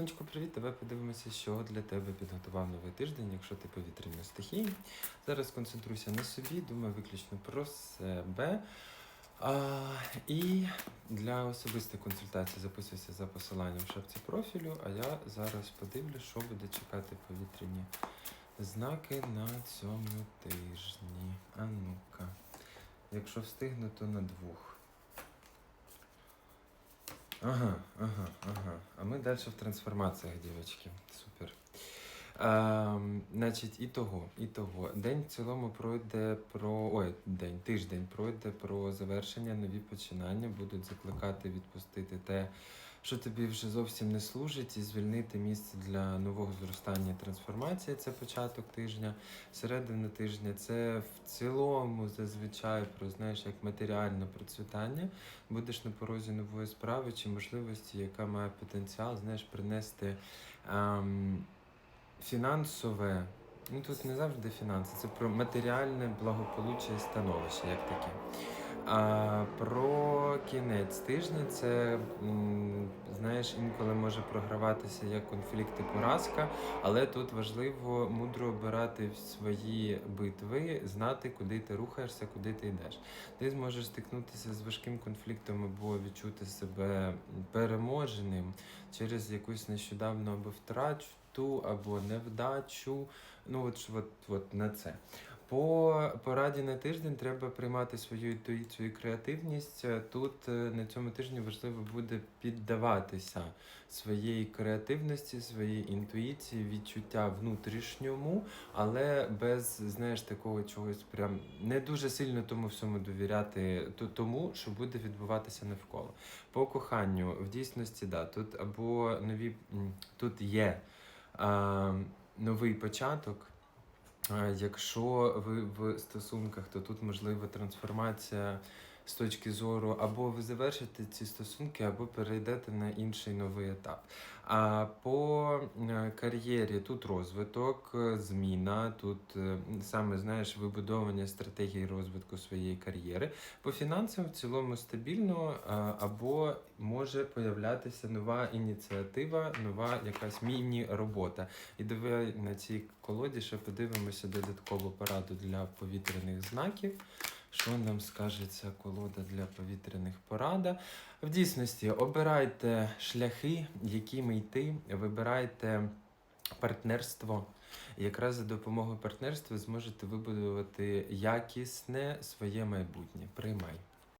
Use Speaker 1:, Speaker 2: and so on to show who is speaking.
Speaker 1: Сонечко, привіт! Давай подивимося, що для тебе підготував новий тиждень, якщо ти повітряної стихії. Зараз концентруйся на собі, думай виключно про себе. А, і для особистої консультації записуйся за посиланням в шапці профілю, а я зараз подивлю, що буде чекати повітряні знаки на цьому тижні. А ну-ка. Якщо встигну, то на двох. Ага, ага, ага. А ми далі в трансформаціях, дівчатки. Супер. А, значить, і того, і того. День в цілому пройде про. Ой, день, тиждень пройде про завершення, нові починання. Будуть закликати відпустити те, що тобі вже зовсім не служить, і звільнити місце для нового зростання і трансформації. Це початок тижня. Середина тижня це в цілому зазвичай про знаєш як матеріальне процвітання. Будеш на порозі нової справи чи можливості, яка має потенціал, знаєш, принести. Ем, фінансове, ну тут не завжди фінанси, це про матеріальне благополуччя і становище, як таке. А про кінець тижня це, знаєш, інколи може програватися як конфлікт і поразка, але тут важливо мудро обирати свої битви, знати, куди ти рухаєшся, куди ти йдеш. Ти зможеш стикнутися з важким конфліктом або відчути себе переможеним через якусь нещодавну або втрату, або невдачу. Ну, от, от, от на це. По пораді на тиждень треба приймати свою інтуїцію і креативність. Тут е, на цьому тижні важливо буде піддаватися своєї креативності, своїй інтуїції, відчуття внутрішньому, але без, знаєш, такого чогось прям не дуже сильно тому всьому довіряти тому, що буде відбуватися навколо. По коханню, в дійсності, да, тут або нові тут є а, новий початок. Якщо ви в стосунках, то тут можлива трансформація з точки зору або ви завершите ці стосунки, або перейдете на інший новий етап. А по е, кар'єрі тут розвиток, е, зміна, тут е, саме знаєш вибудовування стратегії розвитку своєї кар'єри. По фінансам в цілому стабільно, або може появлятися нова ініціатива, нова якась міні-робота. І давай на цій колоді ще подивимося додаткову пораду для повітряних знаків. Що нам скаже ця колода для повітряних порада? В дійсності обирайте шляхи, якими йти, вибирайте партнерство. Якраз за допомогою партнерства зможете вибудувати якісне своє майбутнє. Приймай.